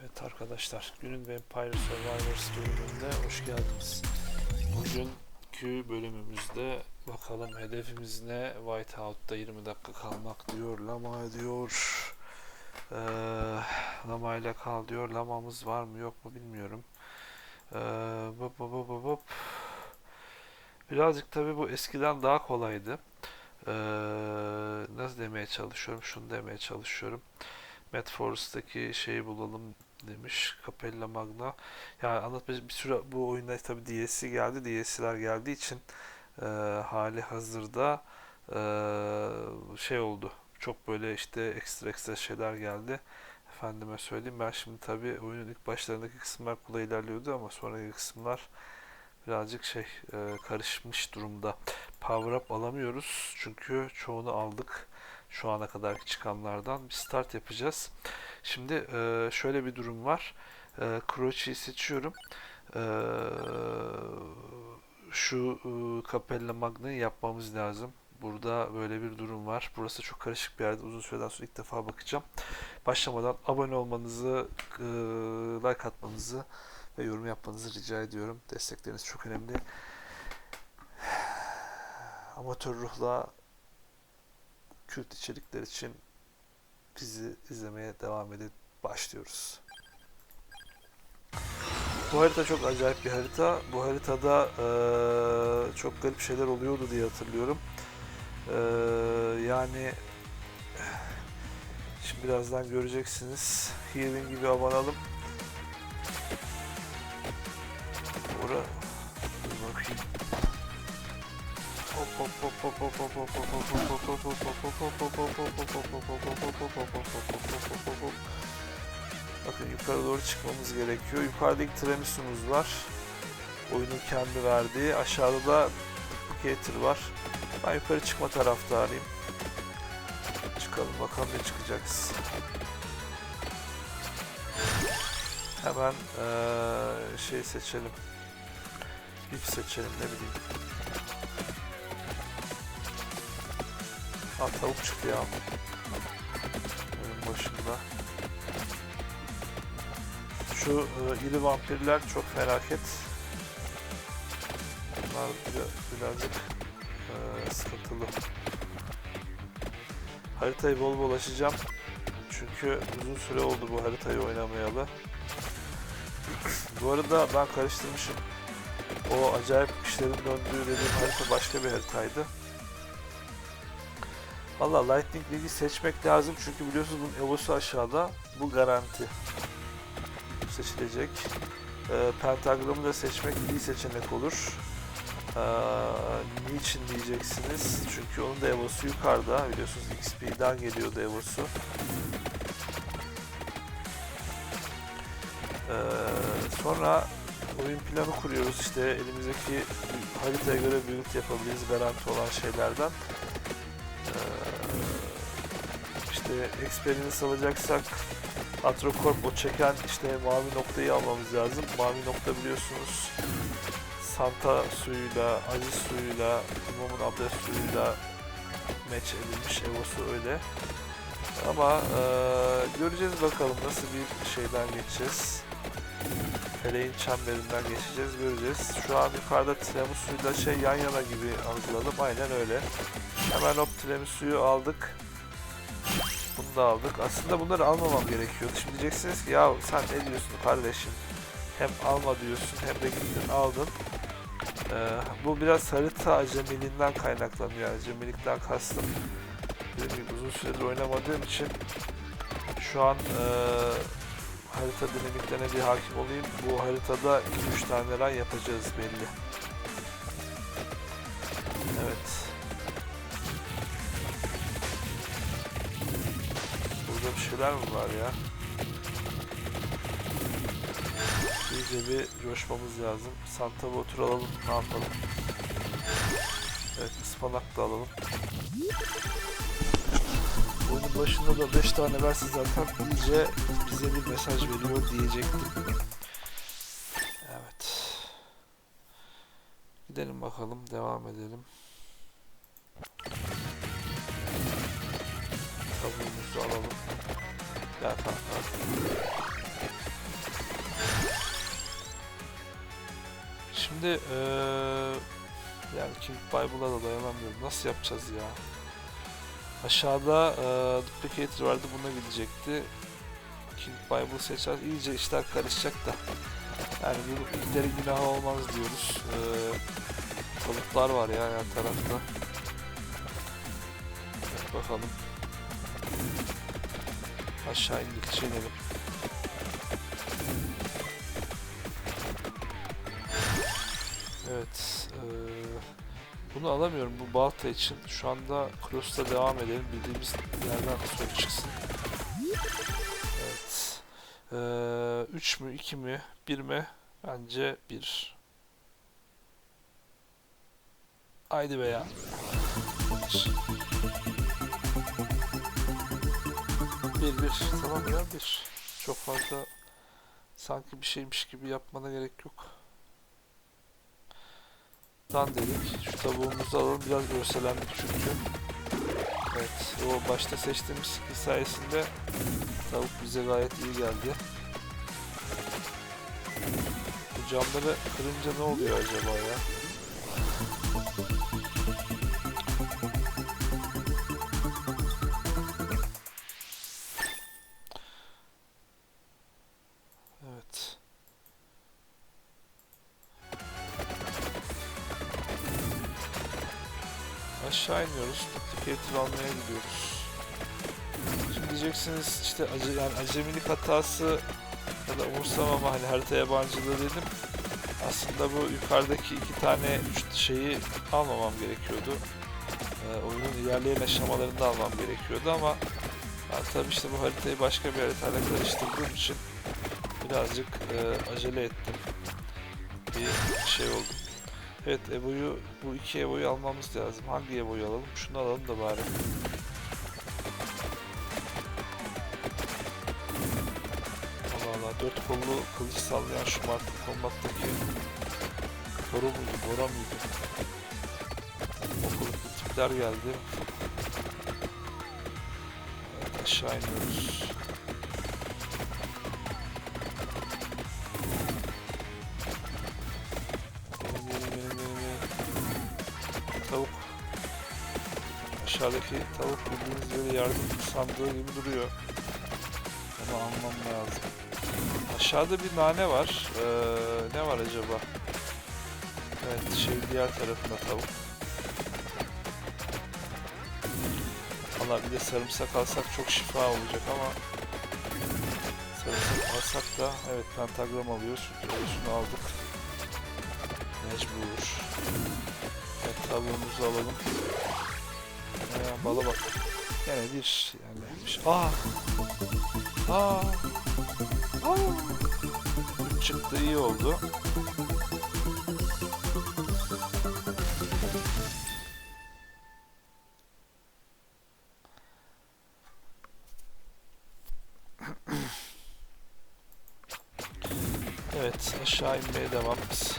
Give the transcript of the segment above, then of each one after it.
Evet arkadaşlar, günün Vampire Survivors bölümünde hoş geldiniz. Bugünkü bölümümüzde bakalım hedefimiz ne? Whiteout'ta 20 dakika kalmak diyor, Lama diyor. Ee, Lama ile kal diyor. Lamamız var mı yok mu bilmiyorum. Ee, bop bop bop bop. Birazcık tabi bu eskiden daha kolaydı. Ee, nasıl demeye çalışıyorum? Şunu demeye çalışıyorum. Mad Forest'taki şeyi bulalım demiş. Capella Magna. Yani anlatmacı bir sürü bu oyunda tabi DLC geldi. DLC'ler geldiği için e, hali hazırda e, şey oldu. Çok böyle işte ekstra ekstra şeyler geldi. Efendime söyleyeyim ben şimdi tabi oyunun ilk başlarındaki kısımlar kolay ilerliyordu ama sonraki kısımlar birazcık şey e, karışmış durumda. Power up alamıyoruz çünkü çoğunu aldık şu ana kadarki çıkanlardan bir start yapacağız. Şimdi e, şöyle bir durum var. E, Croce'yi seçiyorum. E, şu e, Capella Magna'yı yapmamız lazım. Burada böyle bir durum var. Burası çok karışık bir yerde. Uzun süreden sonra ilk defa bakacağım. Başlamadan abone olmanızı, e, like atmanızı ve yorum yapmanızı rica ediyorum. Destekleriniz çok önemli. Amatör ruhla kült içerikler için bizi izlemeye devam edin. Başlıyoruz. Bu harita çok acayip bir harita. Bu haritada eee, çok garip şeyler oluyordu diye hatırlıyorum. Eee, yani şimdi birazdan göreceksiniz. Healing gibi abanalım. Bakın yukarı doğru çıkmamız gerekiyor. Yukarıda ilk Tiramisu'muz var. Oyunun kendi verdiği. Aşağıda da Duplicator var. Ben yukarı çıkma taraftarıyım. Çıkalım bakalım ne çıkacağız. Hemen eee, şey seçelim. Bip seçelim ne bileyim. Ha tavuk çıktı ya. Önün başında. Şu e, iri vampirler çok felaket. Bunlar biraz, birazcık e, sıkıntılı. Haritayı bol bol açacağım. Çünkü uzun süre oldu bu haritayı oynamayalı. bu arada ben karıştırmışım. O acayip işlerin döndüğü dediğim harita başka bir haritaydı. Valla Lightning League'i seçmek lazım çünkü biliyorsunuz bunun evosu aşağıda. Bu garanti. Seçilecek. Ee, Pentagram'ı da seçmek iyi seçenek olur. Ee, niçin diyeceksiniz? Çünkü onun da evosu yukarıda. Biliyorsunuz XP'den geliyordu evosu. Ee, sonra oyun planı kuruyoruz. İşte elimizdeki haritaya göre build yapabiliriz garanti olan şeylerden. İşte experience alacaksak Atrocorp o çeken işte mavi noktayı almamız lazım. Mavi nokta biliyorsunuz Santa suyuyla, Aziz suyuyla, İmamın abdest suyuyla meç edilmiş. Evosu öyle. Ama eee, göreceğiz bakalım nasıl bir şeyden geçeceğiz. Feleğin çemberinden geçeceğiz, göreceğiz. Şu an yukarıda Tiramisu'yla şey yan yana gibi algıladım. Aynen öyle. Hemen hop Tiramisu'yu aldık. Da aldık. Aslında bunları almamam gerekiyordu. Şimdi diyeceksiniz ki ya sen ne diyorsun kardeşim? Hem alma diyorsun hem de gittin aldın. Ee, bu biraz harita acemiliğinden kaynaklanıyor. Acemilikten kastım. Dediğim gibi uzun süredir oynamadığım için şu an eee harita dinamiklerine bir hakim olayım. Bu haritada 2-3 tane run yapacağız belli. Şeyler mi var ya? İyice bir coşmamız lazım. Santa Water alalım. Ne yapalım? Evet, ıspanak da alalım. Oyunun başında da 5 tane verse zaten iyice bize bir mesaj veriyor diyecektim. Evet. Gidelim bakalım, devam edelim. Tavuğumuzu alalım. Gel kanka. Şimdi eee yani King Bible'a da dayanamıyorum. Nasıl yapacağız ya? Aşağıda eee Duplicator vardı buna gidecekti. King Bible seçer. iyice işler karışacak da. Yani bu ilkleri günah olmaz diyoruz. Eee kalıplar var ya her tarafta. Bakalım. Aşağı indikçe inelim. Evet. eee, bunu alamıyorum bu balta için. Şu anda Cross'ta devam edelim. Bildiğimiz yerden soru çıksın. Evet. Eee 3 mü 2 mi 1 mi? Bence 1. Haydi be ya. Bir bir. Tamam ya bir. Çok fazla sanki bir şeymiş gibi yapmana gerek yok. Dan dedik. Şu tavuğumuzu alalım. Biraz görselendik çünkü. Evet. O başta seçtiğimiz skill sayesinde tavuk bize gayet iyi geldi. Bu camları kırınca ne oluyor acaba ya? Aşağı iniyoruz. Duplicator almaya gidiyoruz. Şimdi diyeceksiniz işte ace, yani acemilik hatası ya da umursamama hani harita yabancılığı dedim. Aslında bu yukarıdaki iki tane üç şeyi almamam gerekiyordu. Ee, oyunun ilerleyen aşamalarında almam gerekiyordu ama ben tabii işte bu haritayı başka bir haritayla karıştırdığım için birazcık e, acele ettim. Bir şey oldu. Evet Evo'yu, bu iki Evo'yu almamız lazım. Hangi Evo'yu alalım? Şunu alalım da bari. Allah Allah dört kollu kılıç sallayan şu Mortal Kombat'taki Toro muydu? Bora mıydı? O kılıklı tipler geldi. Evet aşağı iniyoruz. Aşağıdaki tavuk bildiğiniz böyle yardım sandığı gibi duruyor. Onu almam lazım. Aşağıda bir nane var. Ee, ne var acaba? Evet şey diğer tarafında tavuk. Valla bir de sarımsak alsak çok şifa olacak ama sarımsak alsak da evet pentagram alıyoruz. Şunu aldık. Mecbur. Evet tavuğumuzu alalım. Ee, bala bak. Gene yani. bir- Aa! Aa! Aa! Üç çıktı iyi oldu. Evet aşağı inmeye devam biz.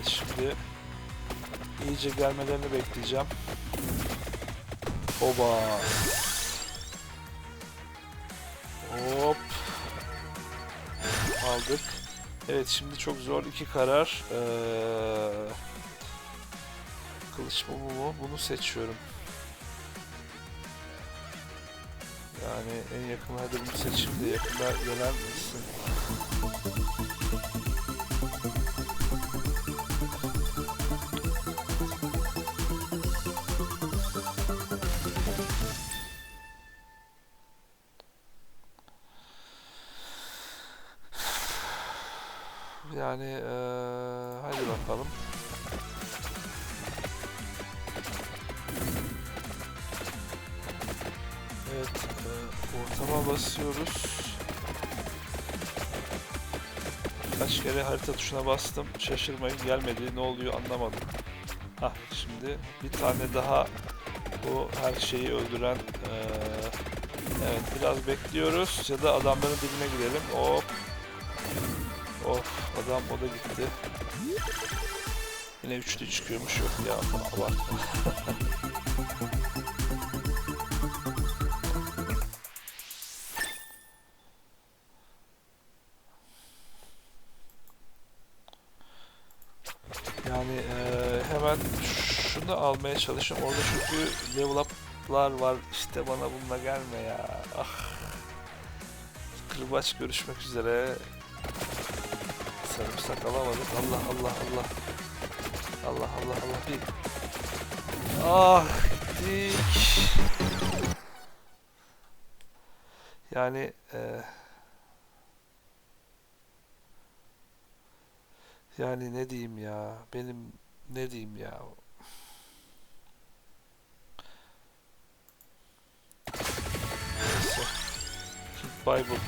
Evet şimdi iyice gelmelerini bekleyeceğim. Oba. Hop. Aldık. Evet şimdi çok zor iki karar. Ee, kılıç mı bu mu? Bunu seçiyorum. Yani en yakın hadi bunu seçeyim de yakında gelen misin? Evet, eee, ortama basıyoruz. Kaç kere harita tuşuna bastım. Şaşırmayın gelmedi. Ne oluyor anlamadım. Hah şimdi bir tane daha bu her şeyi öldüren eee, evet biraz bekliyoruz ya da adamların dibine gidelim. Hop. Of adam o da gitti. Yine üçlü çıkıyormuş yok ya abartma. Yani eee, hemen şunu almaya çalışıyorum. Orada çünkü level up'lar var. İşte bana bununla gelme ya. Ah. Kırbaç görüşmek üzere. Sarımsak alamadık. Allah Allah Allah. Allah Allah Allah. Bir... Ah gittik. Yani eee Yani ne diyeyim ya? Benim ne diyeyim ya? Neyse. Bible.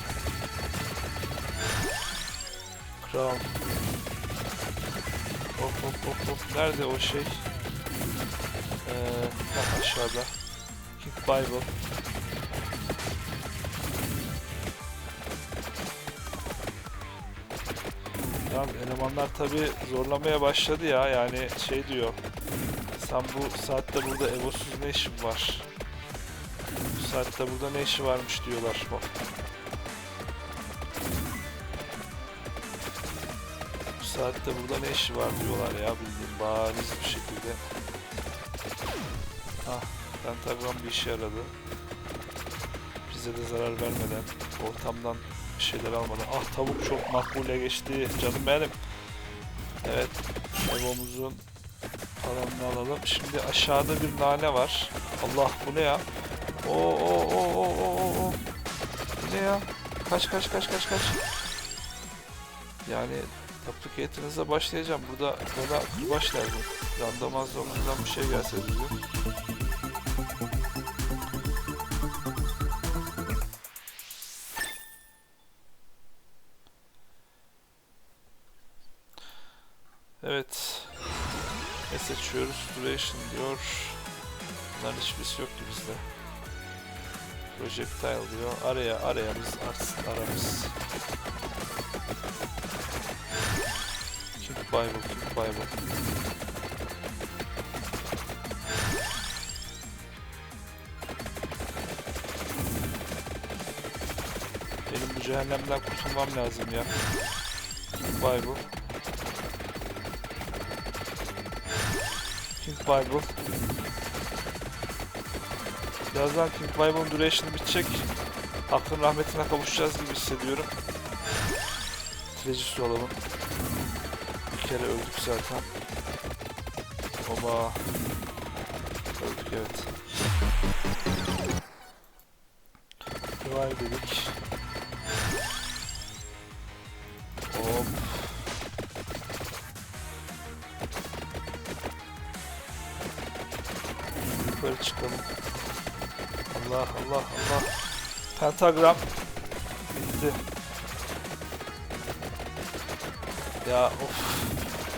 Crown. Hop hop hop hop. Nerede o şey? Ee, aşağıda. King Bible. Tamam elemanlar tabi zorlamaya başladı ya. Yani şey diyor sen bu saatte burada evosuz ne işin var? Bu saatte burada ne işi varmış? diyorlar. Bu saatte burada ne işi var? diyorlar ya bildiğin bariz bir şekilde. Ah pentagram bir işe yaradı. Bize de zarar vermeden ortamdan bir şeyler almadan. Ah tavuk çok makbule geçti. Canım benim. Evet. Evomuzun falanını alalım. Şimdi aşağıda bir nane var. Allah bu ne ya? Oo oo oo oo oo oo. Bu ne ya? Kaç kaç kaç kaç kaç. Yani duplicate'ınıza başlayacağım. Burada bana kırbaç lazım. Randomizdomuzdan bir şey gelse bize. Duration diyor. Bunların hiçbirisi yok ki bizde. Projectile diyor. Araya araya biz artsın aramız. King Bible, King Bible. Benim bu cehennemden kurtulmam lazım ya. King Bible. Bible. Birazdan King Bible'ın duration'ı bitecek. Hakkın rahmetine kavuşacağız gibi hissediyorum. Treasure olalım. Bir kere öldük zaten. Oba. Öldük evet. Revive dedik. Allah Allah. Pentagram. Bitti. Ya of.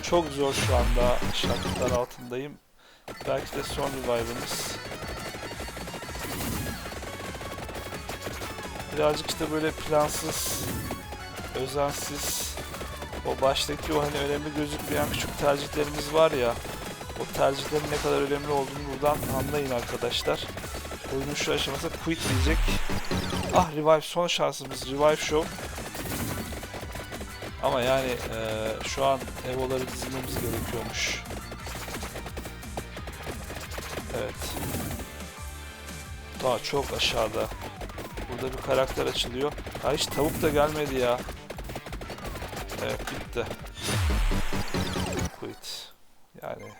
Çok zor şu anda şartlar altındayım. Belki de son revive'ımız. Birazcık işte böyle plansız, özensiz, o baştaki o hani önemli gözükmeyen küçük tercihlerimiz var ya, o tercihlerin ne kadar önemli olduğunu buradan anlayın arkadaşlar. Oyunun şu aşaması quit diyecek. Ah revive son şansımız revive show. Ama yani eee, şu an evoları dizmemiz gerekiyormuş. Evet. Daha çok aşağıda. Burada bir karakter açılıyor. Ha hiç tavuk da gelmedi ya. Evet bitti. Quit. Yani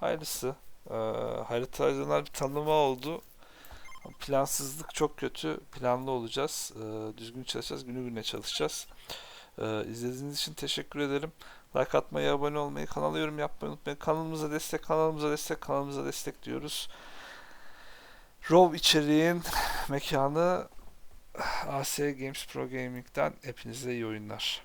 hayırlısı. Ee, haritalar bir tanıma oldu. Plansızlık çok kötü. Planlı olacağız. Ee, düzgün çalışacağız. Günü gününe çalışacağız. Ee, izlediğiniz için teşekkür ederim. Like atmayı, abone olmayı, kanala yorum yapmayı unutmayın. Kanalımıza destek, kanalımıza destek, kanalımıza destek diyoruz. Rov içeriğin mekanı AS Games Pro Gaming'den hepinize iyi oyunlar.